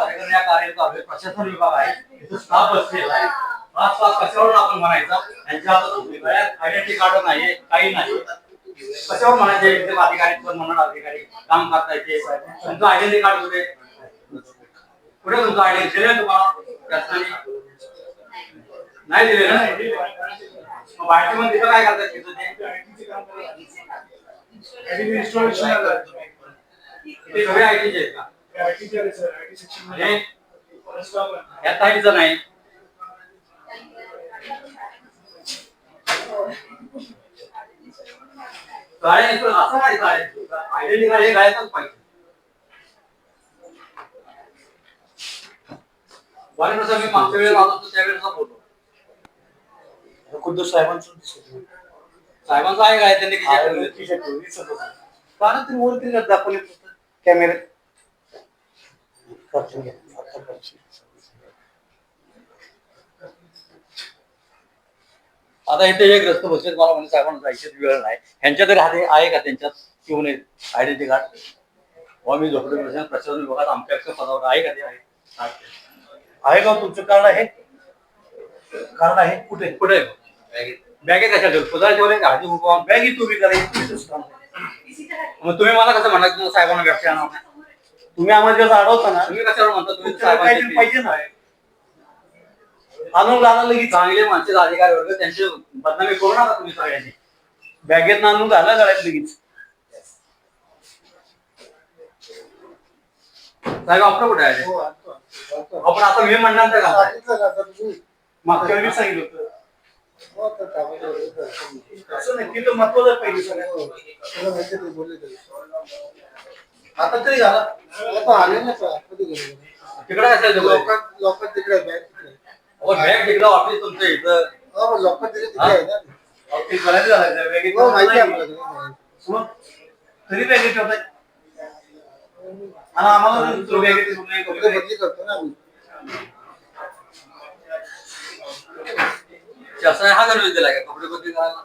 प्राधिकरण या प्रशासन विभाग आहे. इथं स्टाफ बसलेला आहे. हा स्टाफ कशावर आपण म्हणायचा? यांच्या हातात आयडेंटिटी कार्ड नाही काही नाही. कशावर म्हणायचे? इथे अधिकारी पण म्हणणार अधिकारी काम करता येते तुमचं आयडेंटिटी कार्ड कुठे? कुठे तुमचं आयडेंटिटी दिले तुम्हाला? नाही दिले ना? बाहेरचे मग तिथं काय करतात तिथं ते? ते सगळे आयटीचे आहेत का? हे यात आयटीचं नाही. गाड्या असं नाही गाड्या आयडेंटिटी कार्ड हे गाड्यातच पाहिजे. बरं कसं मी मागच्या वेळेला आलो होतो खुद्द साहेबांचं दिसत नाही. साहेबांचा आहे काय त्यांनी किती आहे. कारण ते दाखवले कॅमेऱ्यात आता इथे एक रस्ते बसले मला म्हणजे साहेबांना जायची वेळ नाही. ह्यांच्या तरी हाती आहे का त्यांच्यात? किंवा नाही आयडेंटिटी कार्ड व मी झोपडे प्रशासन प्रशासन विभागात आमच्या पदावर आहे का ते आहे? आहे का हो तुमचं कार्ड आहे? कार्ड आहे? कुठे? कुठे? बॅगेत कशा ठेवतो पदार ठेवले का? हाती उभं बॅगी तुम्ही करा. मग तुम्ही मला कसं म्हणता की साहेबांना व्यवसाय आणा तुम्ही आम्हाला जेव्हा अडवता ना तुम्ही कशावर म्हणता? तुम्ही काहीतरी पाहिजे ना. आणून घाला लगेच. चांगले माणसे अधिकारी वर्ग त्यांची बदनामी करू नका तुम्ही सगळ्यांनी. बॅगेत आणून घाला गाड्यात लगेच? साहेब आपलं कुठे आहे? हो, आपण आता मी म्हणणार तर का? मागच्या वेळी सांगितलं होतं. हो, असं नाही. तिथं महत्वाचं पहिले सगळ्यात. आता तरी घाला. तिकडे असेल ते लोक लोक तिकडे तिकडे. बॅग तिकडं ऑफिस तुमचं इथं. हो लोक तिकडे तिकडे आहे ना. अहो, ते घालायला घालायचं बॅगेत हो माहिती आहे नाही. आपल्याला मग तरी बॅगेत ठेवताय आणि आम्हाला दुसरं बॅगेत ठेवून नाही कपडे करू. बदली करतो ना आम्ही. शासनाने हा गणवेश दिला का कपडे बदली करायला.